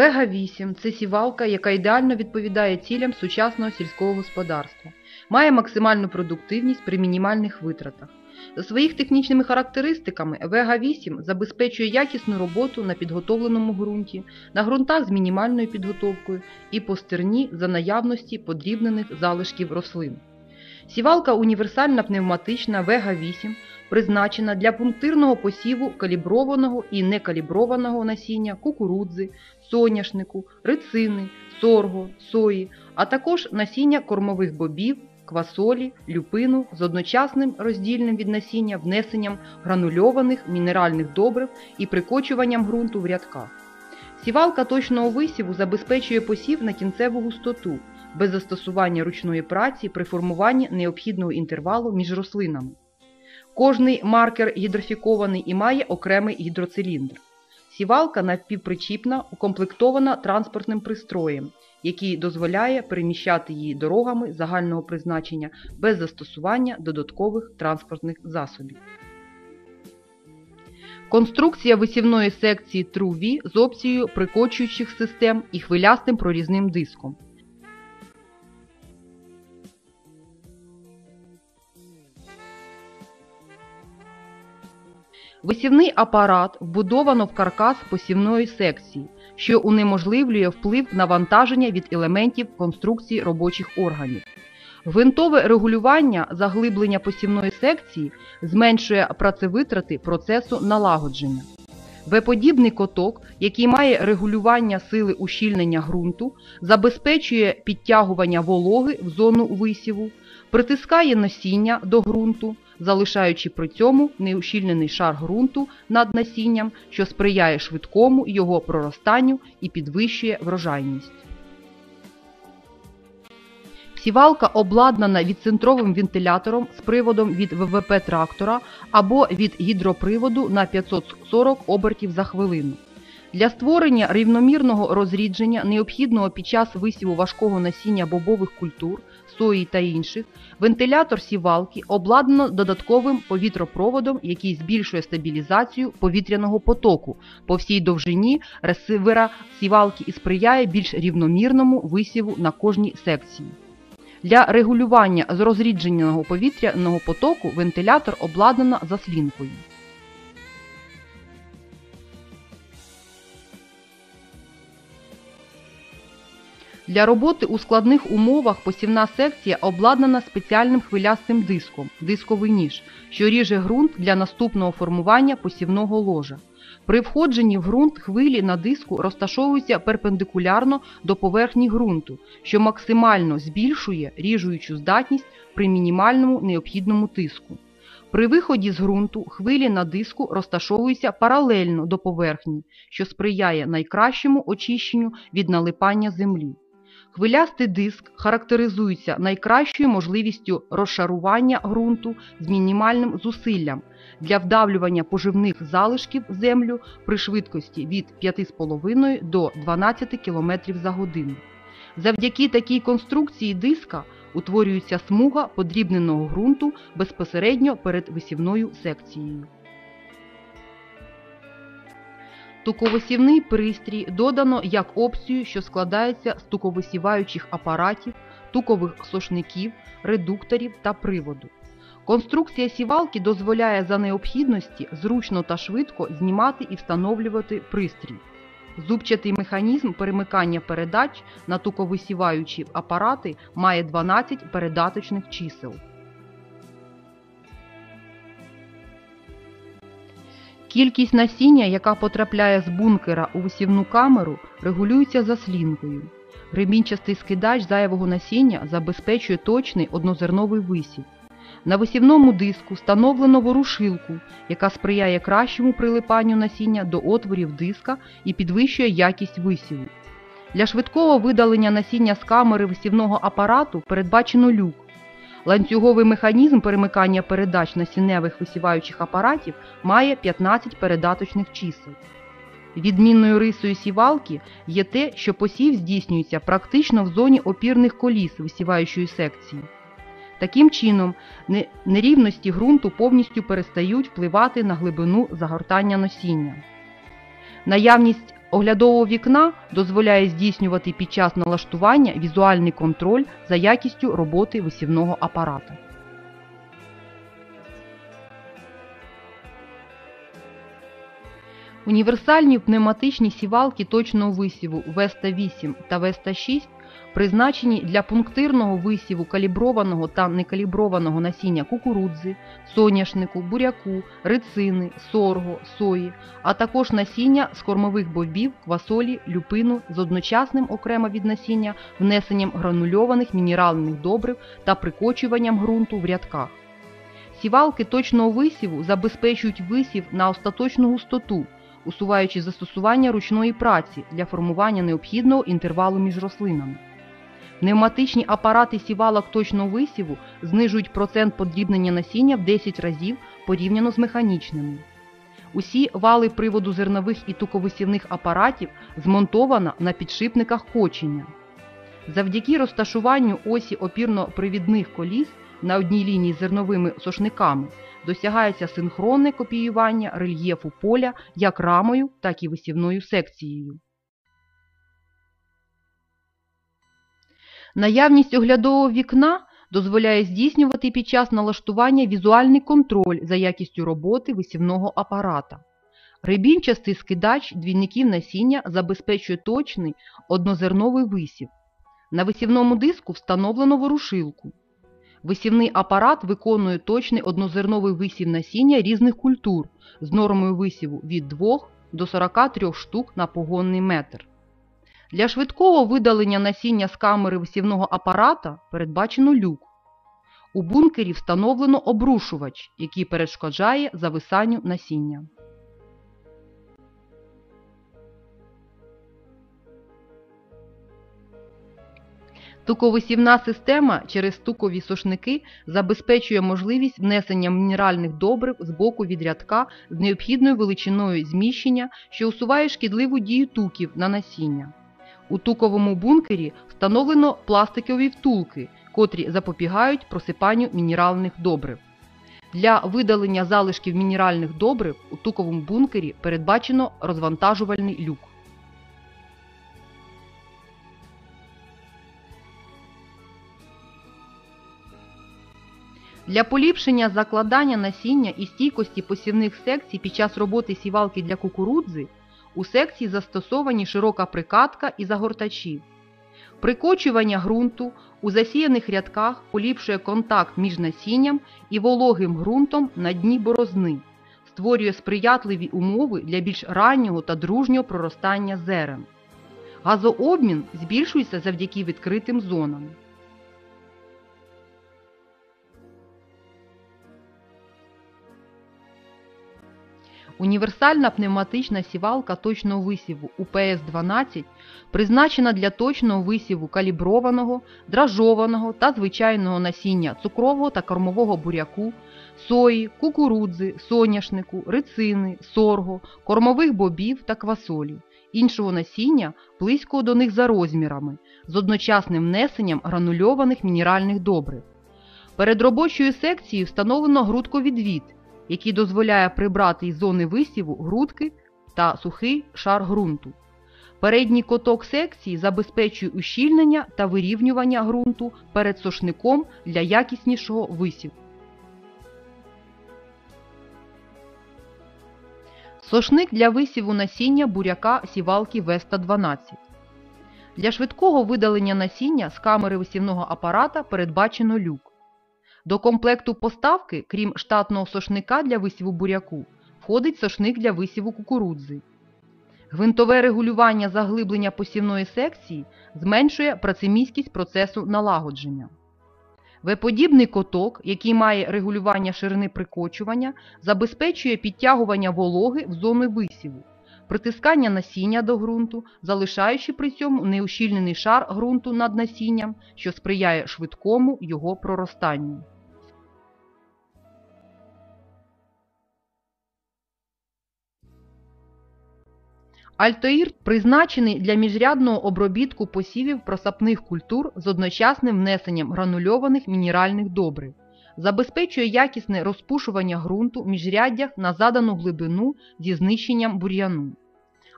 Вега-8 – це сівалка, яка ідеально відповідає цілям сучасного сільського господарства, має максимальну продуктивність при мінімальних витратах. За своїх технічними характеристиками Вега-8 забезпечує якісну роботу на підготовленому ґрунті, на ґрунтах з мінімальною підготовкою і по стерні за наявності подрібнених залишків рослин. Сівалка універсальна пневматична Вега-8 призначена для пунктирного посіву каліброваного і некаліброваного насіння кукурудзи, соняшнику, рицини, сорго, сої, а також насіння кормових бобів, квасолі, люпину з одночасним роздільним від насіння внесенням гранульованих мінеральних добрив і прикочуванням ґрунту в рядках. Сівалка точного висіву забезпечує посів на кінцеву густоту без застосування ручної праці при формуванні необхідного інтервалу між рослинами. Кожний маркер гідрофікований і має окремий гідроциліндр. Сівалка напівпричіпна, укомплектована транспортним пристроєм, який дозволяє переміщати її дорогами загального призначення без застосування додаткових транспортних засобів. Конструкція висівної секції True-V з опцією прикочуючих систем і хвилястим прорізним диском. Висівний апарат вбудовано в каркас посівної секції, що унеможливлює вплив навантаження від елементів конструкції робочих органів. Гвинтове регулювання заглиблення посівної секції зменшує працевитрати процесу налагодження. В-подібний коток, який має регулювання сили ущільнення ґрунту, забезпечує підтягування вологи в зону висіву, притискає насіння до ґрунту, залишаючи при цьому неущільнений шар ґрунту над насінням, що сприяє швидкому його проростанню і підвищує врожайність. Сівалка обладнана відцентровим вентилятором з приводом від ВВП трактора або від гідроприводу на 540 обертів за хвилину. Для створення рівномірного розрідження, необхідного під час висіву важкого насіння бобових культур, сої та інших, вентилятор сівалки обладнано додатковим повітропроводом, який збільшує стабілізацію повітряного потоку по всій довжині ресивера сівалки і сприяє більш рівномірному висіву на кожній секції. Для регулювання з повітряного потоку вентилятор обладнано заслінкою. Для роботи у складних умовах посівна секція обладнана спеціальним хвилястим диском дисковий ніж, що ріже ґрунт для наступного формування посівного ложа. При входженні в ґрунт хвилі на диску розташовуються перпендикулярно до поверхні ґрунту, що максимально збільшує ріжуючу здатність при мінімальному необхідному тиску. При виході з ґрунту хвилі на диску розташовуються паралельно до поверхні, що сприяє найкращому очищенню від налипання землі. Хвилястий диск характеризується найкращою можливістю розшарування ґрунту з мінімальним зусиллям для вдавлювання поживних залишків в землю при швидкості від 5,5 до 12 км за годину. Завдяки такій конструкції диска утворюється смуга подрібненого ґрунту безпосередньо перед висівною секцією. Туковисівний пристрій додано як опцію, що складається з туковисіваючих апаратів, тукових сошників, редукторів та приводу. Конструкція сівалки дозволяє за необхідності зручно та швидко знімати і встановлювати пристрій. Зубчатий механізм перемикання передач на туковисіваючі апарати має 12 передаточних чисел. Кількість насіння, яка потрапляє з бункера у висівну камеру, регулюється заслінкою. Гребінчастий скидач зайвого насіння забезпечує точний однозерновий висів. На висівному диску встановлено ворушилку, яка сприяє кращому прилипанню насіння до отворів диска і підвищує якість висіву. Для швидкого видалення насіння з камери висівного апарату передбачено люк. Ланцюговий механізм перемикання передач насінневих висіваючих апаратів має 15 передаточних чисел. Відмінною рисою сівалки є те, що посів здійснюється практично в зоні опірних коліс висіваючої секції. Таким чином, нерівності ґрунту повністю перестають впливати на глибину загортання насіння. Наявність оглядового вікна дозволяє здійснювати під час налаштування візуальний контроль за якістю роботи висівного апарата. Універсальні пневматичні сівалки точного висіву Веста 8 та Веста 6 призначені для пунктирного висіву каліброваного та некаліброваного насіння кукурудзи, соняшнику, буряку, рицини, сорго, сої, а також насіння з кормових бобів, квасолі, люпину з одночасним окремо від насіння внесенням гранульованих мінеральних добрив та прикочуванням ґрунту в рядках. Сівалки точного висіву забезпечують висів на остаточну густоту, усуваючи застосування ручної праці для формування необхідного інтервалу між рослинами. Пневматичні апарати сівалок точного висіву знижують процент подрібнення насіння в 10 разів порівняно з механічними. Усі вали приводу зернових і туковисівних апаратів змонтовано на підшипниках кочення. Завдяки розташуванню осі опірно-привідних коліс на одній лінії з зерновими сошниками досягається синхронне копіювання рельєфу поля як рамою, так і висівною секцією. Наявність оглядового вікна дозволяє здійснювати під час налаштування візуальний контроль за якістю роботи висівного апарата. Рибінчастий скидач двійників насіння забезпечує точний однозерновий висів. На висівному диску встановлено ворушилку. Висівний апарат виконує точний однозерновий висів насіння різних культур з нормою висіву від 2 до 43 штук на погонний метр. Для швидкого видалення насіння з камери висівного апарата передбачено люк. У бункері встановлено обрушувач, який перешкоджає зависанню насіння. Туковисівна система через тукові сошники забезпечує можливість внесення мінеральних добрив з боку від рядка з необхідною величиною зміщення, що усуває шкідливу дію туків на насіння. У туковому бункері встановлено пластикові втулки, котрі запобігають просипанню мінеральних добрив. Для видалення залишків мінеральних добрив у туковому бункері передбачено розвантажувальний люк. Для поліпшення закладання насіння і стійкості посівних секцій під час роботи сівалки для кукурудзи у секції застосовані широка прикатка і загортачі. Прикочування ґрунту у засіяних рядках поліпшує контакт між насінням і вологим ґрунтом на дні борозни, створює сприятливі умови для більш раннього та дружнього проростання зерен. Газообмін збільшується завдяки відкритим зонам. Універсальна пневматична сівалка точного висіву УПС-12 призначена для точного висіву каліброваного, дражованого та звичайного насіння цукрового та кормового буряку, сої, кукурудзи, соняшнику, рицини, сорго, кормових бобів та квасолі, іншого насіння близького до них за розмірами, з одночасним внесенням гранульованих мінеральних добрив. Перед робочою секцією встановлено грудковідвід, який дозволяє прибрати із зони висіву грудки та сухий шар ґрунту. Передній коток секції забезпечує ущільнення та вирівнювання ґрунту перед сошником для якіснішого висіву. Сошник для висіву насіння буряка сівалки Веста 12. Для швидкого видалення насіння з камери висівного апарата передбачено люк. До комплекту поставки, крім штатного сошника для висіву буряку, входить сошник для висіву кукурудзи. Гвинтове регулювання заглиблення посівної секції зменшує працеміськість процесу налагодження. В-подібний коток, який має регулювання ширини прикочування, забезпечує підтягування вологи в зону висіву, притискання насіння до ґрунту, залишаючи при цьому неущільнений шар ґрунту над насінням, що сприяє швидкому його проростанню. Альтоїр призначений для міжрядного обробітку посівів просапних культур з одночасним внесенням гранульованих мінеральних добрив. Забезпечує якісне розпушування ґрунту міжряддях на задану глибину зі знищенням бур'яну.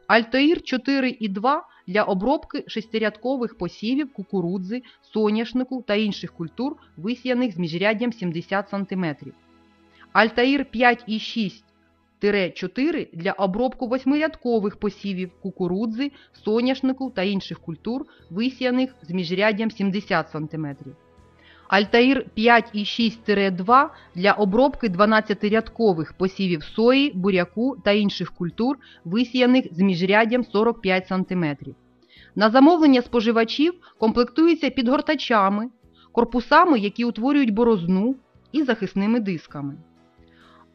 Альтоїр 4,2 для обробки шестирядкових посівів кукурудзи, соняшнику та інших культур, висіяних з міжряддям 70 см. Альтаїр 5,6 для обробку восьмирядкових посівів кукурудзи, соняшнику та інших культур, висіяних з міжряддям 70 см. Альтаїр 5,6-2 для обробки 12-рядкових посівів сої, буряку та інших культур, висіяних з міжряддям 45 см. На замовлення споживачів комплектується підгортачами, корпусами, які утворюють борозну і захисними дисками.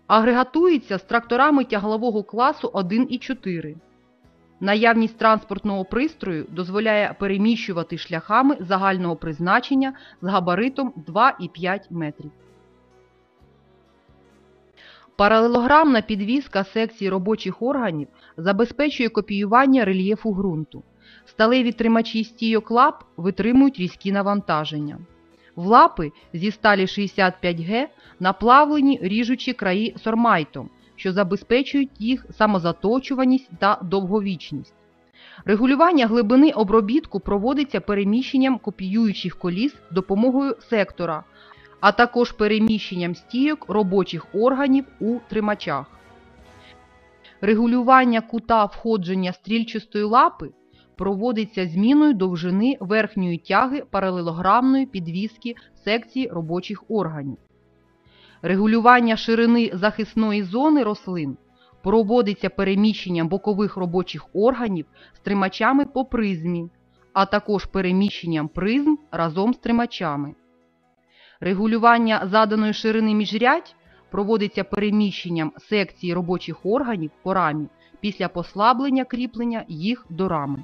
Агрегатується з тракторами тяглового класу 1 і 4. Наявність транспортного пристрою дозволяє переміщувати шляхами загального призначення з габаритом 2,5 метрів. Паралелограмна підвізка секції робочих органів забезпечує копіювання рельєфу ґрунту. Сталеві тримачі стійок лап витримують різкі навантаження. В лапи зі сталі 65Г наплавлені ріжучі краї сормайтом, що забезпечують їх самозаточуваність та довговічність. Регулювання глибини обробітку проводиться переміщенням копіюючих коліс допомогою сектора, а також переміщенням стійок робочих органів у тримачах. Регулювання кута входження стрільчастої лапи проводиться зміною довжини верхньої тяги паралелограмної підвіски секції робочих органів. Регулювання ширини захисної зони рослин проводиться переміщенням бокових робочих органів з тримачами по призмі, а також переміщенням призм разом з тримачами. Регулювання заданої ширини міжрядь проводиться переміщенням секції робочих органів по рамі після послаблення кріплення їх до рами.